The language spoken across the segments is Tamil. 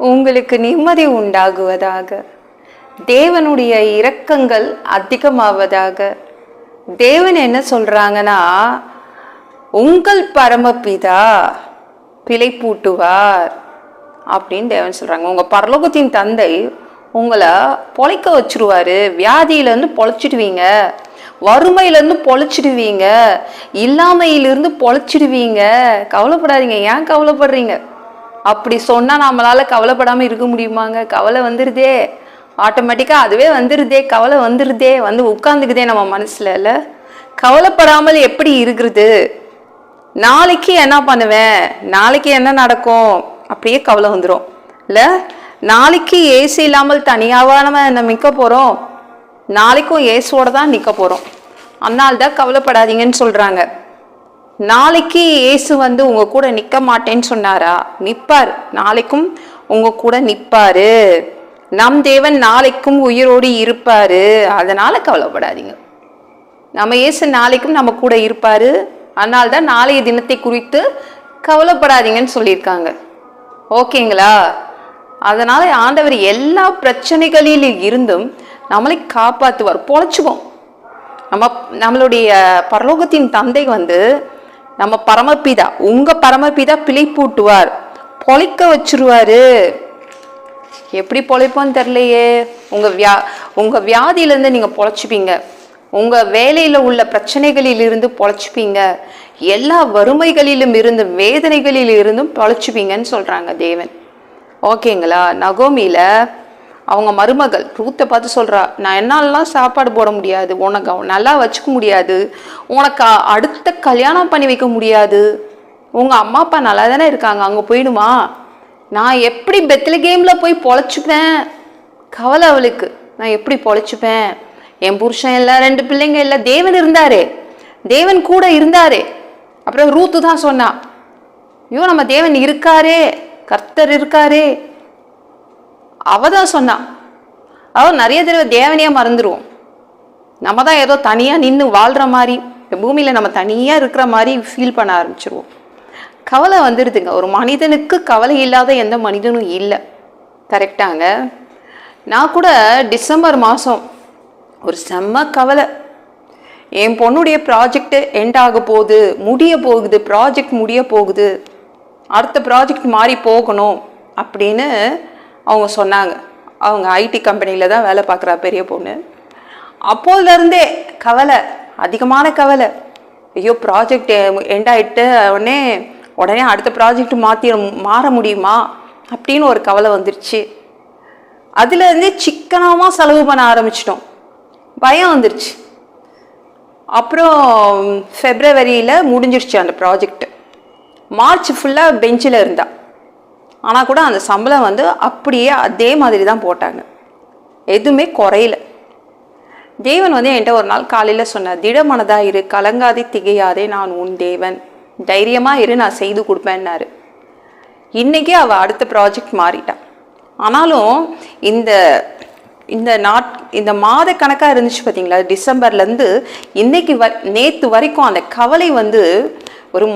உங்களுக்கு நிம்மதி உண்டாகுவதாக. தேவனுடைய இரக்கங்கள் அதிகமாவதாக. தேவன் என்ன சொல்கிறாங்கன்னா உங்கள் பரமபிதா பிழை பூட்டுவார் அப்படின்னு தேவன் சொல்கிறாங்க உங்கள் பரலோகத்தின் தந்தை உங்களை பொழைக்க வச்சுருவார். வியாதியிலேருந்து பொழைச்சிடுவீங்க. வறுமையிலேருந்து பொழைச்சிடுவீங்க. இல்லாமையிலிருந்து பொழைச்சிடுவீங்க. கவலைப்படாதீங்க. ஏன் கவலைப்படுறீங்க? அப்படி சொன்னால் நம்மளால கவலைப்படாமல் இருக்க முடியுமாங்க? கவலை வந்துருதே. ஆட்டோமேட்டிக்காக அதுவே வந்துருதே. கவலை வந்துருதே. வந்து உட்காந்துக்குதே நம்ம மனசில் இல்லை? கவலைப்படாமல் எப்படி இருக்கிறது? நாளைக்கு என்ன பண்ணுவேன்? நாளைக்கு என்ன நடக்கும்? அப்படியே கவலை வந்துடும் இல்லை? நாளைக்கு ஏசி இல்லாமல் தனியாக நம்ம என்ன நிற்க போகிறோம் நாளைக்கும் ஏசுவோட தான் நிற்க போகிறோம் அதனால்தான் கவலைப்படாதீங்கன்னு சொல்கிறாங்க நாளைக்கு இயேசு வந்து உங்க கூட நிக்க மாட்டேன்னு சொன்னாரா? நிப்பார். நாளைக்கும் உங்க கூட நிப்பாரு. நம் தேவன் நாளைக்கும் உயிரோடு இருப்பாரு. அதனால கவலைப்படாதீங்க. நம்ம இயேசு நாளைக்கும் நம்ம கூட இருப்பாரு. அதனால தான் நாளைய தினத்தை குறித்து கவலைப்படாதீங்கன்னு சொல்லியிருக்காங்க. ஓகேங்களா? அதனால ஆண்டவர் எல்லா பிரச்சனைகளில் இருந்தும் நம்மளை காப்பாற்றுவார் பொழைச்சுவோம். நம்ம நம்மளுடைய பரலோகத்தின் தந்தை வந்து நம்ம பரமபிதா உங்க பரமபிதா பிழை பூட்டுவார் பொழைக்க வச்சிருவாரு. எப்படி பொழைப்போன்னு தெரியலையே. உங்க வியா உங்க வியாதியிலேருந்து நீங்க பொழைச்சிப்பீங்க. உங்க வேலையில உள்ள பிரச்சனைகளில் இருந்து பொழைச்சிப்பீங்க. எல்லா வறுமைகளிலும் இருந்து வேதனைகளில் இருந்தும் பொழைச்சிப்பீங்கன்னு சொல்றாங்க தேவன். ஓகேங்களா? நகோமியில அவங்க மருமகள் ரூத்தை பார்த்து சொல்கிறா நான் என்னாலலாம் சாப்பாடு போட முடியாது. உனக்கு நல்லா வச்சுக்க முடியாது. உனக்கு அடுத்த கல்யாணம் பண்ணி வைக்க முடியாது. உங்கள் அம்மா அப்பா நல்லா தானே இருக்காங்க. அங்கே போயிடுமா? நான் எப்படி பெத்தில கேமில் போய் பொழைச்சிப்பேன்? கவலை அவளுக்கு. நான் எப்படி பொழைச்சிப்பேன்? என் புருஷன் இல்லை ரெண்டு பிள்ளைங்க இல்லை. தேவன் இருந்தாரே. தேவன் கூட இருந்தாரே. அப்புறம் ரூத்து தான் சொன்னா ஐயோ நம்ம தேவன் இருக்காரே. கர்த்தர் இருக்காரே. அவ தான் சொன்னான் அவள் நிறைய தடவை தேவனையாக மறந்துடுவோம் நம்ம தான் ஏதோ தனியாக நின்று வாழ்கிற மாதிரி பூமியில் நம்ம தனியாக இருக்கிற மாதிரி ஃபீல் பண்ண ஆரம்பிச்சிருவோம். கவலை வந்துடுதுங்க ஒரு மனிதனுக்கு கவலை இல்லாத எந்த மனிதனும் இல்லை. கரெக்டாங்க நான் கூட டிசம்பர் மாதம் ஒரு செம்ம கவலை. என் பொண்ணுடைய ப்ராஜெக்ட் எண்ட் ஆக போகுது முடிய போகுது ப்ராஜெக்ட் முடிய போகுது. அடுத்த ப்ராஜெக்ட் மாறி போகணும் அப்படின்னு அவங்க சொன்னாங்க. அவங்க ஐடி கம்பெனியில் தான் வேலை பார்க்குறா பெரிய பொண்ணு. அப்போதுலேருந்தே கவலை அதிகமான கவலை. ஐயோ ப்ராஜெக்ட் எண்ட் ஆகிட்டு உடனே உடனே அடுத்த ப்ராஜெக்ட் மாற்றி மாற முடியுமா? அப்படின்னு ஒரு கவலை வந்துருச்சு. அதுலேருந்தே சிக்கனமாக செலவு பண்ண ஆரம்பிச்சிட்டோம். பயம் வந்துருச்சு. அப்புறம் ஃபெப்ரவரியில் முடிஞ்சிருச்சு அந்த ப்ராஜெக்ட் மார்ச் ஃபுல்லாக பெஞ்சில் இருந்தாள் ஆனால் கூட அந்த சம்பளம் வந்து அப்படியே அதே மாதிரி தான் போட்டாங்க. எதுவுமே குறையல. தேவன் வந்து என்கிட்ட ஒரு நாள் காலையில் சொன்னார் திடமனதாக இரு கலங்காதே திகையாதே நான் உன் தேவன். தைரியமாக இரு நான் செய்து கொடுப்பேன்னாரு. இன்னைக்கே அவள் அடுத்த ப்ராஜெக்ட் மாறிட்டான் ஆனாலும் இந்த இந்த நாட் இந்த மாத கணக்காக இருந்துச்சு பார்த்தீங்களா டிசம்பர்லேருந்து இன்னைக்கு வ நேற்று வரைக்கும் அந்த கவலை வந்து ஒரு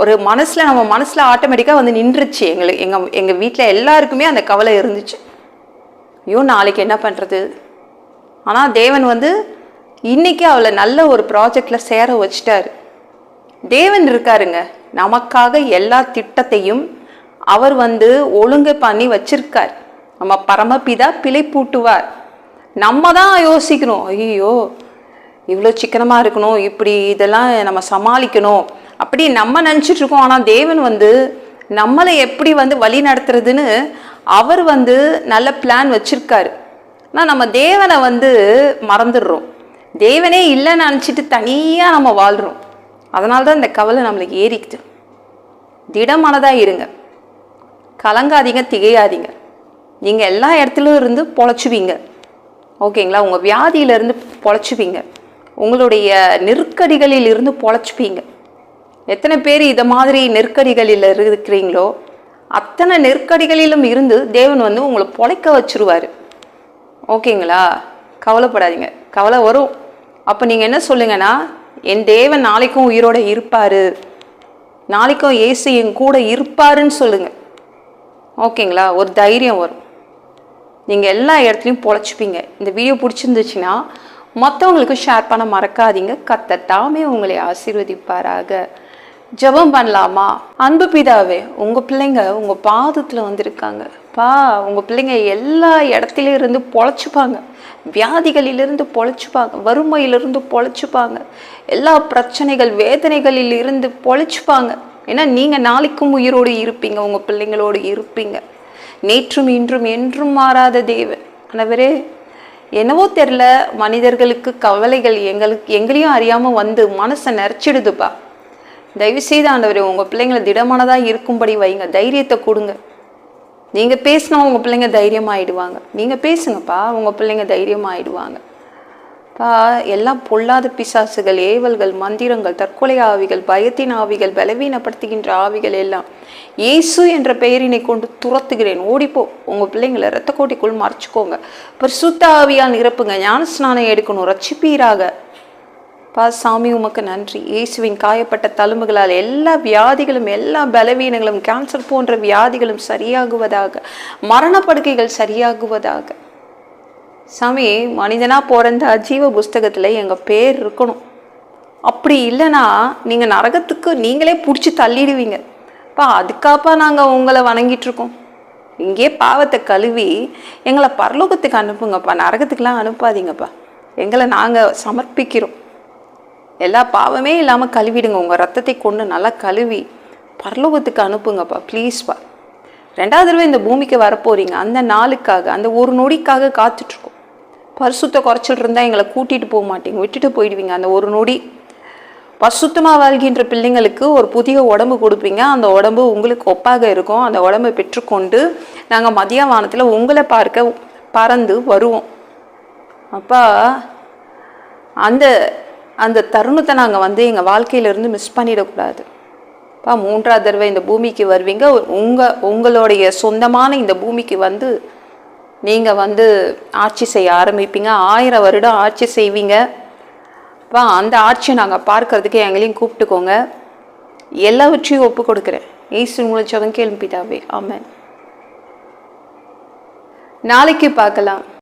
ஒரு மனசில் நம்ம மனசில் ஆட்டோமேட்டிக்காக வந்து நின்றுச்சு. எங்களுக்கு எங்கள் எங்கள் வீட்டில் எல்லாருக்குமே அந்த கவலை இருந்துச்சு. ஐயோ நாளைக்கு என்ன பண்ணுறது ஆனால் தேவன் வந்து இன்றைக்கி அவளை நல்ல ஒரு ப்ராஜெக்டில் சேர வச்சிட்டாரு. தேவன் இருக்காருங்க. நமக்காக எல்லா திட்டத்தையும் அவர் வந்து ஒழுங்கு பண்ணி வச்சிருக்கார். நம்ம பரமபிதா பிழை பூட்டுவார். நம்ம தான் யோசிக்கணும். ஐயோ இவ்வளோ சிக்கனமாக இருக்கணும். இப்படி இதெல்லாம் நம்ம சமாளிக்கணும். அப்படி நம்ம நினச்சிட்டு இருக்கோம் ஆனால் தேவன் வந்து நம்மளை எப்படி வந்து வழி நடத்துறதுன்னு அவர் வந்து நல்ல பிளான் வச்சுருக்காரு. ஆனால் நம்ம தேவனை வந்து மறந்துடுறோம். தேவனே இல்லைன்னு நினச்சிட்டு தனியாக நம்ம வாழ்கிறோம் அதனால தான் இந்த கவலை நம்மளுக்கு ஏறிக்குது திடமானதாக இருங்க. கலங்காதீங்க திகையாதீங்க. நீங்கள் எல்லா இடத்துலையும் இருந்து பொழைச்சுவீங்க. ஓகேங்களா? உங்கள் வியாதியிலிருந்து பொழைச்சுவீங்க. உங்களுடைய நெருக்கடிகளில் இருந்து பொழைச்சுப்பீங்க. எத்தனை பேர் இதை மாதிரி நெருக்கடிகளில் இருக்கிறீங்களோ அத்தனை நெருக்கடிகளிலும் இருந்து தேவன் வந்து உங்களை பொழைக்க வச்சுருவார். ஓகேங்களா? கவலைப்படாதீங்க. கவலை வரும். அப்போ நீங்கள் என்ன சொல்லுங்கன்னா என் தேவன் நாளைக்கும் உயிரோட இருப்பார். நாளைக்கும் ஏசு என் கூட இருப்பாருன்னு சொல்லுங்கள் ஓகேங்களா? ஒரு தைரியம் வரும். நீங்கள் எல்லா இடத்துலையும் பொழைச்சிப்பீங்க. இந்த வீடியோ பிடிச்சிருந்துச்சுன்னா மற்றவங்களுக்கு ஷேர் பண்ண மறக்காதீங்க. கத்தட்டாமே உங்களை ஆசீர்வதிப்பாராக. ஜெபம் பண்ணலாமா? அன்பு பிதாவே உங்கள் பிள்ளைங்க உங்கள் பாதத்தில் வந்திருக்காங்க. பா உங்கள் பிள்ளைங்க எல்லா இடத்துலையும் இருந்து பொழைச்சிப்பாங்க. வியாதிகளிலிருந்து பொழைச்சிப்பாங்க. வறுமையிலிருந்து பொழைச்சிப்பாங்க. எல்லா பிரச்சனைகள் வேதனைகளில் இருந்து பொழைச்சிப்பாங்க. ஏன்னா நீங்கள் நாளைக்கும் உயிரோடு இருப்பீங்க உங்கள் பிள்ளைங்களோடு இருப்பீங்க. நேற்றும் இன்றும் என்றும் மாறாத தேவன். ஆனவரே என்னவோ தெரில மனிதர்களுக்கு கவலைகள் எங்களுக்கு எங்களையும் அறியாமல் வந்து மனசை நிறச்சிடுதுப்பா தயவுசெய்து ஆண்டவரே உங்கள் பிள்ளைங்களை திடமானதாக இருக்கும்படி வைங்க. தைரியத்தை கொடுங்க. நீங்கள் பேசினா உங்கள் பிள்ளைங்க தைரியமாகிடுவாங்க நீங்கள் பேசுங்கப்பா உங்கள் பிள்ளைங்க தைரியமாகிடுவாங்க பா எல்லாம் பொல்லாத பிசாசுகள் ஏவல்கள் மந்திரங்கள் தற்கொலை ஆவிகள் பயத்தின் ஆவிகள் பலவீனப்படுத்துகின்ற ஆவிகள் எல்லாம் இயேசு என்ற பெயரினை கொண்டு துரத்துகிறேன். ஓடிப்போ உங்கள் பிள்ளைங்களை ரத்த கோட்டிக்குள் மறைச்சிக்கோங்க. பரிசுத்த ஆவியால் நிரப்புங்க. ஞான ஸ்நானம் எடுக்கணும். ரட்சிப்பீராக. பா சாமி உமக்கு நன்றி. இயேசுவின் காயப்பட்ட தழும்புகளால் எல்லா வியாதிகளும் எல்லா பலவீனங்களும் கேன்சர் போன்ற வியாதிகளும் சரியாகுவதாக மரணப்படுக்கைகள் சரியாகுவதாக. சாமி மனிதனாக பிறந்த அஜீவ புஸ்தகத்தில் எங்கள் பேர் இருக்கணும். அப்படி இல்லைன்னா நீங்கள் நரகத்துக்கு நீங்களே பிடிச்சி தள்ளிடுவீங்க. பா அதுக்காப்பா நாங்கள் உங்களை வணங்கிட்டுருக்கோம் இங்கே பாவத்தை கழுவி எங்களை பரலோகத்துக்கு அனுப்புங்கப்பா. நரகத்துக்கெலாம் அனுப்பாதீங்கப்பா. எங்களை நாங்கள் சமர்ப்பிக்கிறோம். எல்லா பாவமே இல்லாமல் கழுவிடுங்க. உங்கள் ரத்தத்தை கொண்டு நல்லா கழுவி பரலோகத்துக்கு அனுப்புங்கப்பா. ப்ளீஸ்ப்பா ரெண்டாவது தடவை இந்த பூமிக்கு வரப்போகிறீங்க அந்த நாளுக்காக அந்த ஒரு நொடிக்காக காத்துட்ருக்கோம். பரிசுத்த குறைச்சிட்டு இருந்தால் எங்களை கூட்டிகிட்டு போக மாட்டீங்க. விட்டுட்டு போயிடுவீங்க. அந்த ஒரு நொடி. பரிசுத்தமாக வாழ்கின்ற பிள்ளைங்களுக்கு ஒரு புதிய உடம்பு கொடுப்பீங்க. அந்த உடம்பு உங்களுக்கு ஒப்பாக இருக்கும். அந்த உடம்பை பெற்றுக்கொண்டு நாங்கள் மதிய வானத்தில் உங்களை பார்க்க பறந்து வருவோம். அப்பா அந்த அந்த தருணத்தை நாங்கள் வந்து எங்கள் வாழ்க்கையிலேருந்து மிஸ் பண்ணிடக்கூடாது. பா மூன்றாவது தடவை இந்த பூமிக்கு வருவீங்க. உங்கள் உங்களுடைய சொந்தமான இந்த பூமிக்கு வந்து நீங்கள் வந்து ஆட்சி செய்ய ஆரம்பிப்பீங்க. ஆயிரம் வருடம் ஆட்சி செய்வீங்க. பா அந்த ஆட்சியை நாங்கள் பார்க்கறதுக்கு எங்களையும் கூப்பிட்டுக்கோங்க. எல்லாவற்றையும் ஒப்பு கொடுக்குறேன். ஈஸ்வன் மூலச்சவன் கேள்விதாவே ஆமாம் நாளைக்கு பார்க்கலாம்.